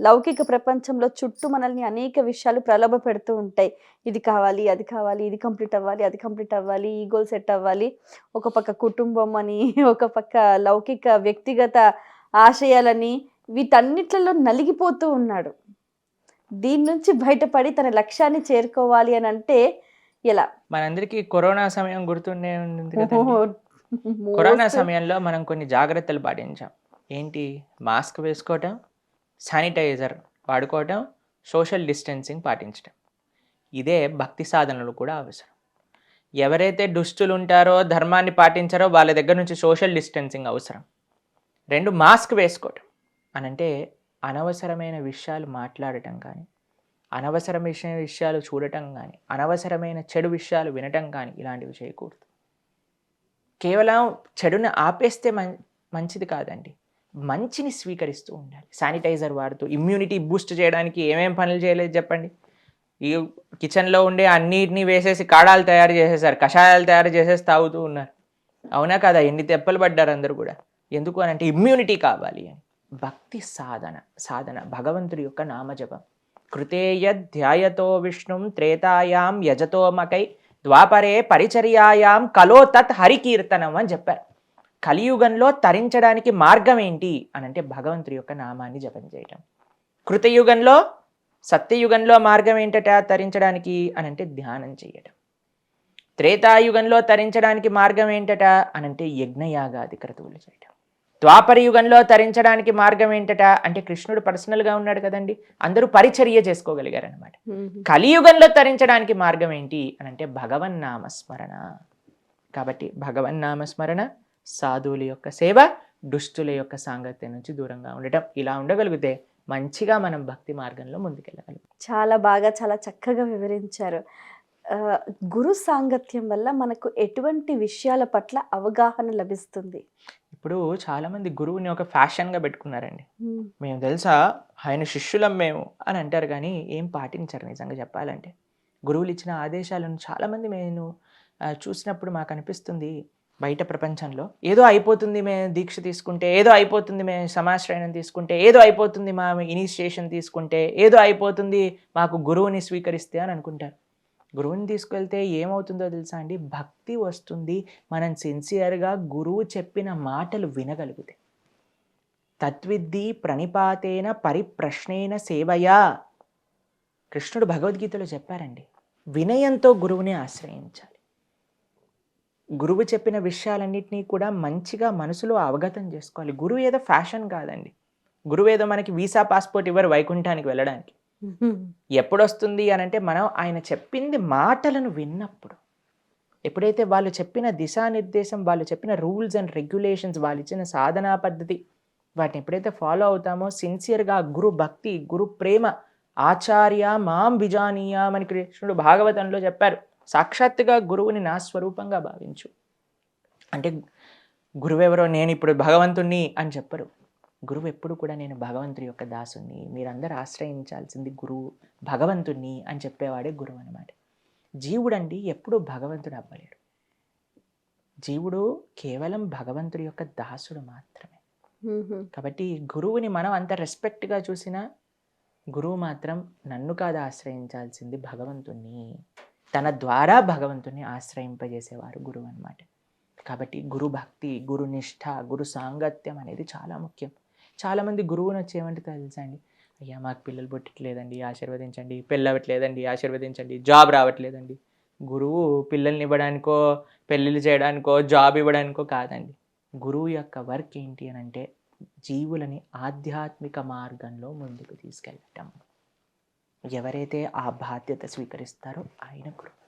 లౌకిక ప్రపంచంలో చుట్టూ మనల్ని అనేక విషయాలు ప్రలోభ పెడుతూ ఉంటాయి. ఇది కావాలి అది కావాలి ఇది కంప్లీట్ అవ్వాలి అది కంప్లీట్ అవ్వాలి ఈ గోల్ సెట్ అవ్వాలి. ఒక పక్క కుటుంబం అని ఒక పక్క లౌకిక వ్యక్తిగత ఆశయాలని వీటన్నిట్లలో నలిగిపోతూ ఉన్నాడు. దీని నుంచి బయటపడి తన లక్ష్యాన్ని చేరుకోవాలి అని అంటే ఎలా? మనందరికీ కరోనా సమయం గుర్తుండే. కరోనా సమయంలో మనం కొన్ని జాగ్రత్తలు పాటించాం. ఏంటి? మాస్క్ వేసుకోవటం శానిటైజర్ వాడుకోవటం సోషల్ డిస్టెన్సింగ్ పాటించటం. ఇదే భక్తి సాధనలు కూడా అవసరం. ఎవరైతే దుష్టులు ఉంటారో ధర్మాన్ని పాటించారో వాళ్ళ దగ్గర నుంచి సోషల్ డిస్టెన్సింగ్ అవసరం. రెండు మాస్క్ వేసుకోవటం. అనంటే అనవసరమైన విషయాలు మాట్లాడటం కానీ అనవసరమైన విషయాలు చూడటం కానీ అనవసరమైన చెడు విషయాలు వినటం కానీ ఇలాంటివి చేయకూడదు. కేవలం చెడుని ఆపేస్తే మంచిది కాదండి. మంచిని స్వీకరిస్తూ ఉండాలి. శానిటైజర్ వాడుతూ ఇమ్యూనిటీ బూస్ట్ చేయడానికి ఏమేం పనులు చేయలేదు చెప్పండి. ఈ కిచెన్లో ఉండే అన్నిటిని వేసేసి కాడాలు తయారు చేసేసారు కషాయాలు తయారు చేసేసి తాగుతూ ఉన్నారు. అవునా కదా? ఎన్ని తెప్పలు పడ్డారు అందరూ కూడా. ఎందుకు అని అంటే ఇమ్యూనిటీ కావాలి అని. భక్తి సాధన సాధన భగవంతుడి యొక్క నామజపం. కృతేయ ధ్యాయతో విష్ణుం త్రేతాయాం యజతోమకై ద్వాపరే పరిచర్యాయాం కలో తత్ హరికీర్తనం అని చెప్పారు. కలియుగంలో తరించడానికి మార్గం ఏంటి అని అంటే భగవంతుడి యొక్క నామాన్ని జపం చేయటం. కృతయుగంలో సత్యయుగంలో మార్గం ఏంటట తరించడానికి అని అంటే ధ్యానం చేయటం. త్రేతాయుగంలో తరించడానికి మార్గం ఏంటట అని అంటే యజ్ఞయాగాది క్రతువులు చేయటం. ద్వాపర యుగంలో తరించడానికి మార్గం ఏంటట అంటే కృష్ణుడు పర్సనల్గా ఉన్నాడు కదండి అందరూ పరిచర్య చేసుకోగలిగారు అనమాట మ్మ్. కలియుగంలో తరించడానికి మార్గం ఏంటి అని అంటే భగవన్నామస్మరణ. కాబట్టి భగవన్నామస్మరణ సాధువుల యొక్క సేవ దుష్టుల యొక్క సాంగత్యం నుంచి దూరంగా ఉండటం. ఇలా ఉండగలిగితే మంచిగా మనం భక్తి మార్గంలో ముందుకెళ్ళగలం చాలా బాగా చాలా చక్కగా వివరించారు. గురు సాంగత్యం వల్ల మనకు ఎటువంటి విషయాల పట్ల అవగాహన లభిస్తుంది? ఇప్పుడు చాలామంది గురువుని ఒక ఫ్యాషన్గా పెట్టుకున్నారండి. మ్మ్. తెలుసా ఆయన శిష్యులం మేము అని అంటారు కానీ ఏం పాటించరు నిజంగా చెప్పాలంటే. గురువులు ఇచ్చిన ఆదేశాలను చాలామంది నేను చూసినప్పుడు మాకు అనిపిస్తుంది బయట ప్రపంచంలో. ఏదో అయిపోతుంది మేము దీక్ష తీసుకుంటే ఏదో అయిపోతుంది మేము సమాశ్రయణం తీసుకుంటే ఏదో అయిపోతుంది మా ఇనిషియేషన్ తీసుకుంటే ఏదో అయిపోతుంది మాకు గురువుని స్వీకరిస్తే అని అనుకుంటారు. గురువుని తీసుకెళ్తే ఏమవుతుందో తెలుసా అండి? భక్తి వస్తుంది. మనం సిన్సియర్గా గురువు చెప్పిన మాటలు వినగలిగితే. తత్విద్ది ప్రణిపాతేన పరిప్రశ్నేన సేవయా. కృష్ణుడు భగవద్గీతలో చెప్పారండి. వినయంతో గురువుని ఆశ్రయించాలి. గురువు చెప్పిన విషయాలన్నింటినీ కూడా మంచిగా మనసులో అవగతం చేసుకోవాలి. గురువు ఏదో ఫ్యాషన్ కాదండి. గురువు ఏదో మనకి వీసా పాస్పోర్ట్ ఇవ్వరు వైకుంఠానికి వెళ్ళడానికి. మ్మ్. ఎప్పుడు వస్తుంది అని అంటే మనం ఆయన చెప్పింది మాటలను విన్నప్పుడు. ఎప్పుడైతే వాళ్ళు చెప్పిన దిశానిర్దేశం వాళ్ళు చెప్పిన రూల్స్ అండ్ రెగ్యులేషన్స్ వాళ్ళు ఇచ్చిన సాధనా పద్ధతి వాటిని ఎప్పుడైతే ఫాలో అవుతామో సిన్సియర్గా గురు భక్తి గురు ప్రేమ ఆచార్య మాం బిజానీయాం అని కృష్ణుడు భాగవతంలో చెప్పారు. సాక్షాత్తుగా గురువుని నా స్వరూపంగా భావించు. అంటే గురువెవరో నేను ఇప్పుడు భగవంతుణ్ణి అని చెప్పరు. గురువు ఎప్పుడు కూడా నేను భగవంతుడి యొక్క దాసుని మీరందరూ ఆశ్రయించాల్సింది గురువు భగవంతుణ్ణి అని చెప్పేవాడే గురువు అనమాట జీవుడండి ఎప్పుడు భగవంతుడు అవ్వలేడు. జీవుడు కేవలం భగవంతుడి యొక్క దాసుడు మాత్రమే. కాబట్టి గురువుని మనం అంత రెస్పెక్ట్గా చూసినా గురువు మాత్రం నన్ను కాదు ఆశ్రయించాల్సింది భగవంతుణ్ణి. తన ద్వారా భగవంతుని ఆశ్రయింపజేసేవారు గురువు అన్నమాట. కాబట్టి గురు భక్తి గురు నిష్ఠ గురు సాంగత్యం అనేది చాలా ముఖ్యం. చాలామంది గురువుని వచ్చి తెలుసండి అయ్యా మాకు పిల్లలు పుట్టట్లేదండి ఆశీర్వదించండి పెళ్ళవట్లేదండి ఆశీర్వదించండి జాబ్ రావట్లేదండి. గురువు పిల్లల్ని ఇవ్వడానికో పెళ్ళిళ్ళు చేయడానికో జాబ్ ఇవ్వడానికో కాదండి. గురువు యొక్క వర్క్ ఏంటి అని అంటే జీవులని ఆధ్యాత్మిక మార్గంలో ముందుకు తీసుకెళ్ళటం. ఎవరైతే ఆ బాధ్యత స్వీకరిస్తారో ఆయన గురువు